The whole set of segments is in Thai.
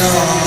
Yeah.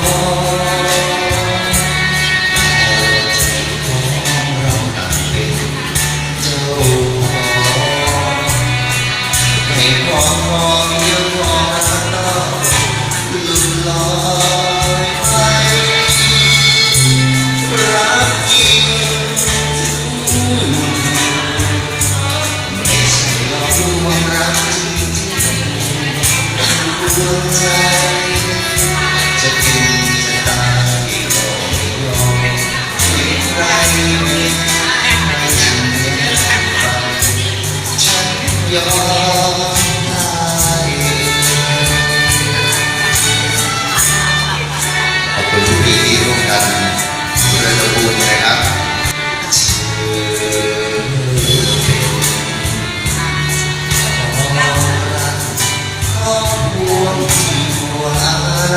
fall. นะครับครอบครัวที่หัวใจ